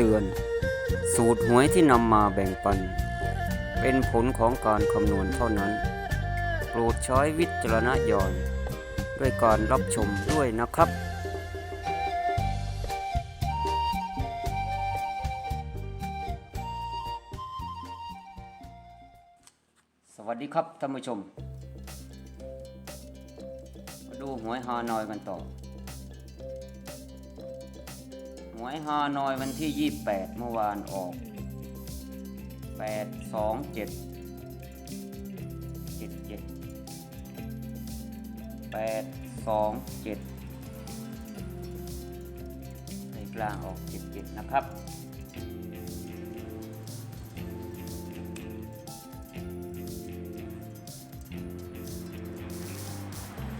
เตือน สูตรหวยที่นำมาแบ่งปัน เป็นผลของการคำนวณเท่านั้น โปรดใช้วิจารณญาณด้วยการรับชมด้วยนะครับสวัสดีครับท่านผู้ชมมาดูหวยฮานอยกันต่อ หวยฮานอยวันที่ 28 เมื่อวานออก 8 2 7 7 7 8 2 7ในกลางออก 7 7 นะครับ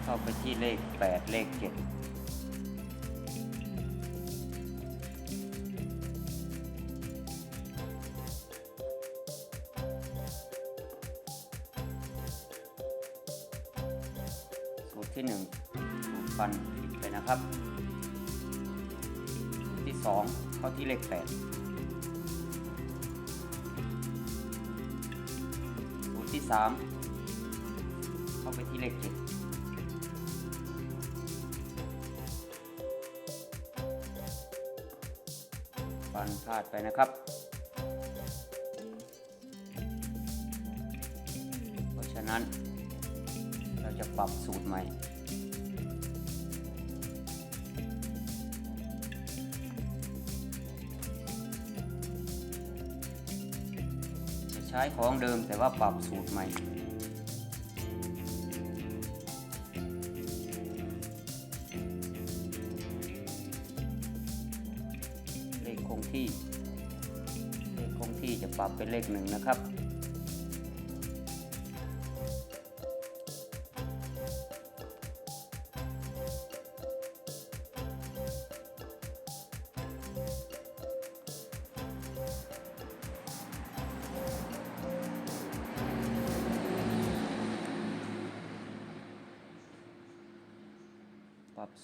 เข้าไปที่เลข 8 เลข 7 ที่1สูตรฟันผิดไปนะครับสูตรที่ 2 เข้าที่เลข8สูตรที่ 3 เข้าไปที่เลข7ฟันพลาดไปนะครับเพราะฉะนั้นเราจะปรับสูตรใหม่ ใช้ของเดิมแต่ว่าปรับสูตรใหม่ เลขคงที่ เลขคงที่จะปรับเป็นเลขหนึ่งนะครับ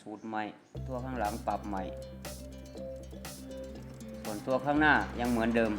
สูตรใหม่ ตัวข้างหลังปรับใหม่ ส่วนตัวข้างหน้ายังเหมือนเดิม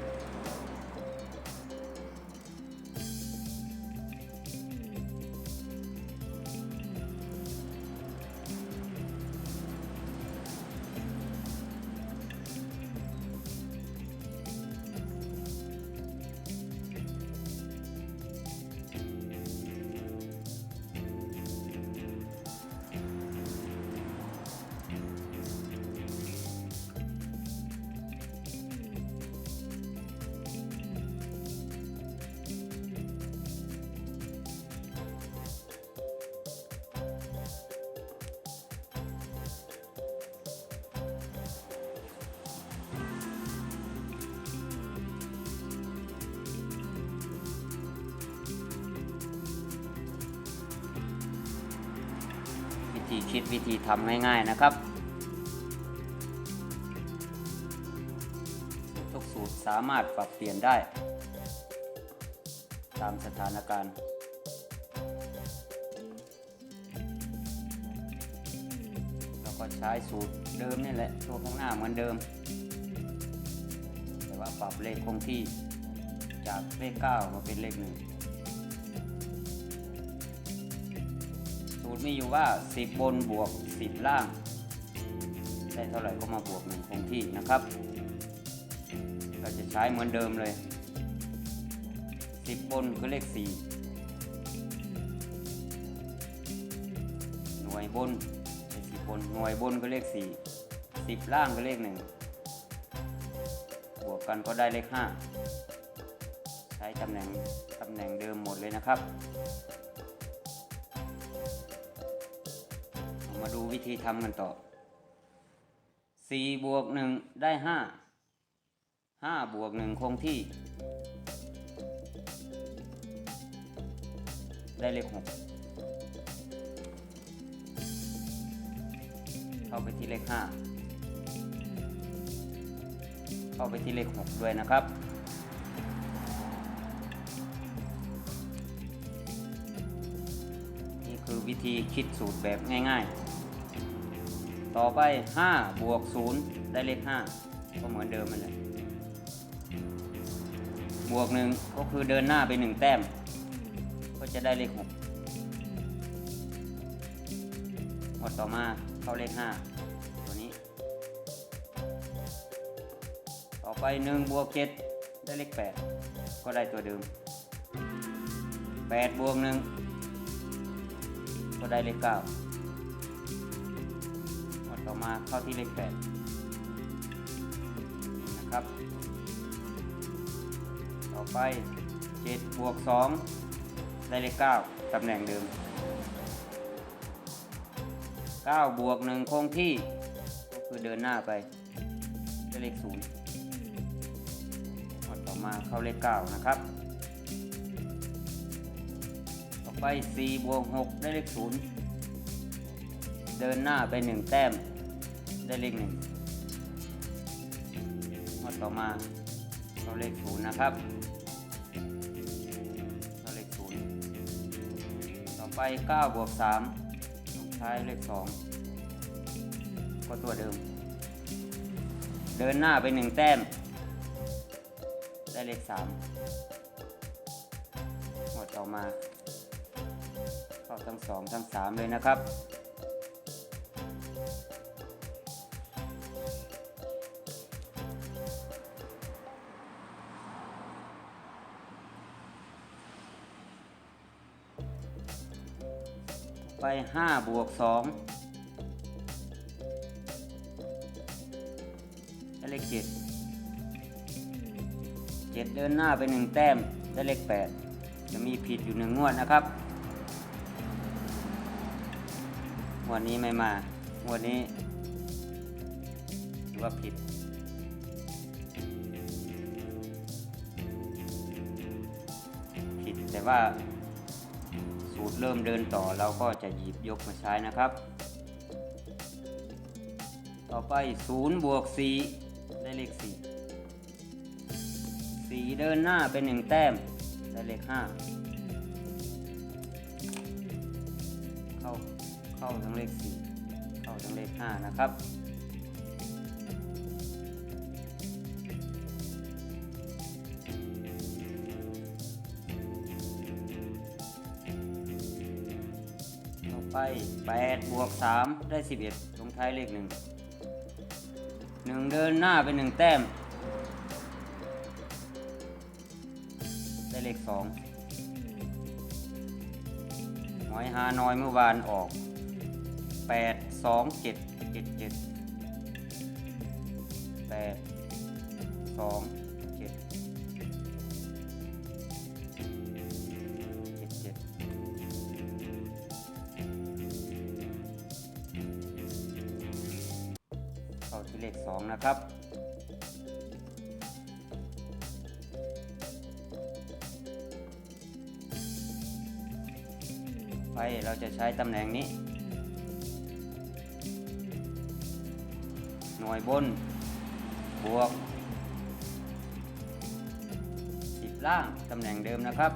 ธีคิดวิธีทำง่ายๆนะครับ ทุกสูตรสามารถปรับเปลี่ยนได้ ตามสถานการณ์เราก็ใช้สูตรเดิมนี่แหละตัวข้างหน้าเหมือนเดิม แต่ว่าปรับเลขคงที่จากเลข 9 มาเป็นเลข1 สูตรมีอยู่ว่า 10 บนบวก 10 ล่าง ได้เท่าไหร่ก็มาบวกหนึ่งคงที่นะครับ เราจะใช้เหมือนเดิมเลย 10 บนคือเลข 4 หน่วยบนเป็น10บน หน่วยบนก็เลข 4 10 ล่างก็เลข 1 บวกกันก็ได้เลข 5 ใช้ตำแหน่งตำแหน่งเดิมหมดเลยนะครับ มาดูวิธีทำกันต่อ4บวก1ได้5 5บวก1คงที่ ได้เลข6เข้าไปที่เลข5เข้าไปที่เลข6ด้วยนะครับนี่คือวิธีคิดสูตรแบบง่าย ๆ ต่อไป 5 บวก 0 ได้เลข 5 ก็เหมือนเดิมมันเลยบวกหนึ่งก็คือเดินหน้าไปหนึ่งแต้ม ก็จะได้เลขหกหมดต่อมาเข้าเลขห้าตัวนี้ ต่อไปหนึ่งบวกเจ็ดได้เลขแปดก็ได้ตัวเดิมแปดบวกหนึ่งก็ได้เลขเก้า ต่อมาเข้าที่เลขแปดนะครับ ต่อไปเจ็ดบวกสองได้เลขเก้าตำแหน่งเดิมเก้าบวกหนึ่งคงที่ก็คือเดินหน้าไปได้เลขศูนย์หมดต่อมาเข้าเลขเก้านะครับต่อไปสี่บวกหกได้เลขศูนย์เดินหน้าไปหนึ่งแต้ม ได้เลขหนึ่งหมดต่อมาเข้าเลขศูนย์นะครับเข้าเลขศูนย์ต่อไปเก้าบวกสามลงท้ายเลขสองก็ตัวเดิม เดินหน้าไปหนึ่งแต้ม ได้เลขสามหมดต่อมาเข้าทั้งสองทั้งสามเลยนะครับ ไปห้าบวกสองได้เลขเจ็ดเจ็ดเดินหน้าไปหนึ่งแต้มได้เลขแปดจะมีผิดอยู่หนึ่งงวดนะครับงวดนี้ไม่มางวดนี้ถือว่าผิดผิดแต่ว่า ตรเริ่มเดินต่อเราก็จะหยิบยกมาใช้นะครับ ต่อไป0บวก4ได้เลข 4 4 เดินหน้าเป็น 1 แต้ม ได้เลข 5 เข้าเข้าทั้งเลข 4 เข้าทั้งเลข 5 นะครับ ไป8บวก3ได้ 11 ลงท้ายเลข 1 1 เดินหน้าเป็น1แต้ม ได้เลข 2 หอยฮานอยเมื่อวานออก 8 2 7 7 7 8 2 เข้าที่เลข 2 นะครับ ไปเราจะใช้ตำแหน่งนี้ หน่วยบน บวก10ล่าง ตำแหน่งเดิมนะครับ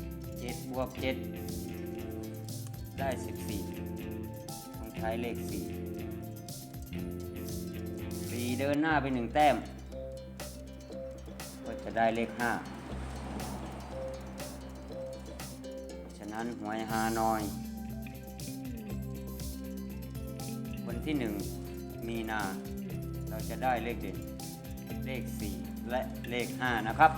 7บวก7ได้14ต้องใช้เลข4 4 เดินหน้าไป 1 แต้ม ก็จะได้เลข5ฉะนั้นหวยฮานอย วันที่ 1 มีนา เราจะได้เลขเด่น เลข 4 และเลข 5 นะครับ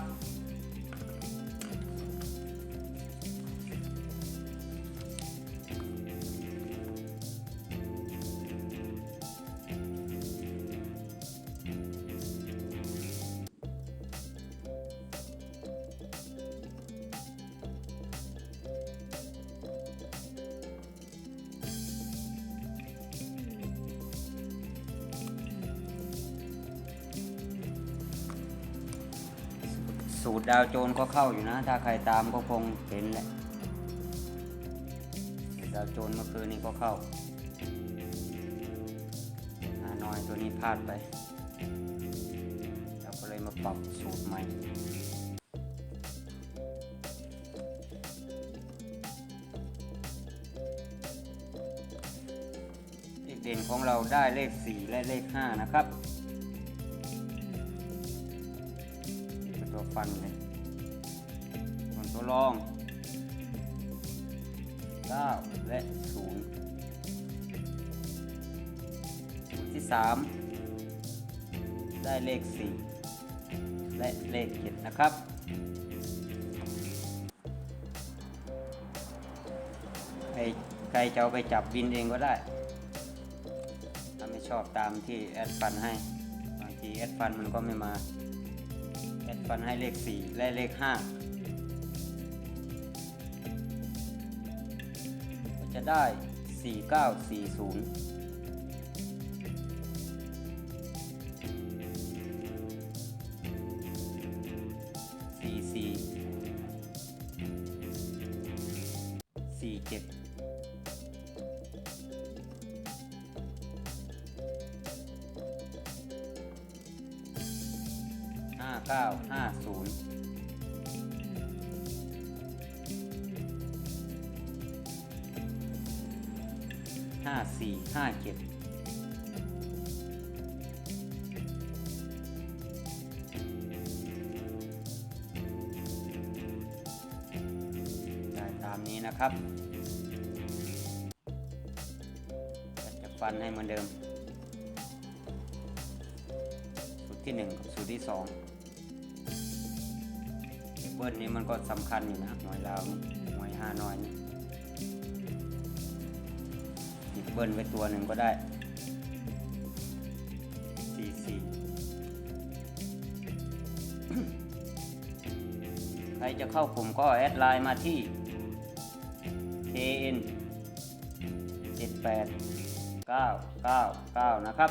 สูตรดาวโจนก็เข้าอยู่นะ ถ้าใครตามก็คงเห็นแหละดาวโจนเมื่อคืนนี้ก็เข้าฮานอยตัวนี้พลาดไป เราก็เลยมาปรับสูตรใหม่เด่นของเราได้เลข 4 และเลข 5 นะครับ ฟันเลยตัวรอง 9 และ0สูตรที่ 3 ได้เลข 4 และเลข 7 นะครับใครใครจะเอาไปจับบินเองก็ได้ ถ้าไม่ชอบตามที่แอดฟันให้ บางทีแอดฟันมันก็ไม่มา ฟันให้เลข 4 และเลข 5 ก็จะได้ 4940 ศูนย์ห้าสี่ห้าเจ็ดได้ตามนี้นะครับจะฟันให้เหมือนเดิม สูตรที่ 1 กับสูตรที่ 2 เบิ้ลนี้มันก็สำคัญอยู่นะหน่วยลาวหน่วยห้าน้อยนี่หยิบเบิ้ลไว้ตัวหนึ่งก็ได้สี่สี่ใครจะเข้ากลุ่มก็แอดไลน์มาที่ kn 78 999 นะครับ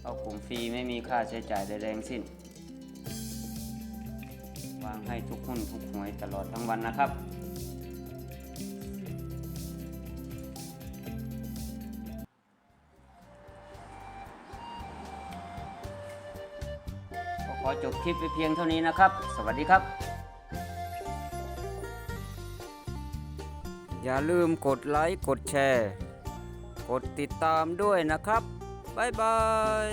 เข้ากลุ่มฟรีไม่มีค่าใช้จ่ายใดๆทั้งสิ้น วางให้ทุกหุ้นทุกหวยตลอดทั้งวันนะครับก็ขอจบคลิปไปเพียงเท่านี้นะครับ สวัสดีครับ อย่าลืมกดไลค์ กดแชร์ กดติดตามด้วยนะครับ บ๊ายบาย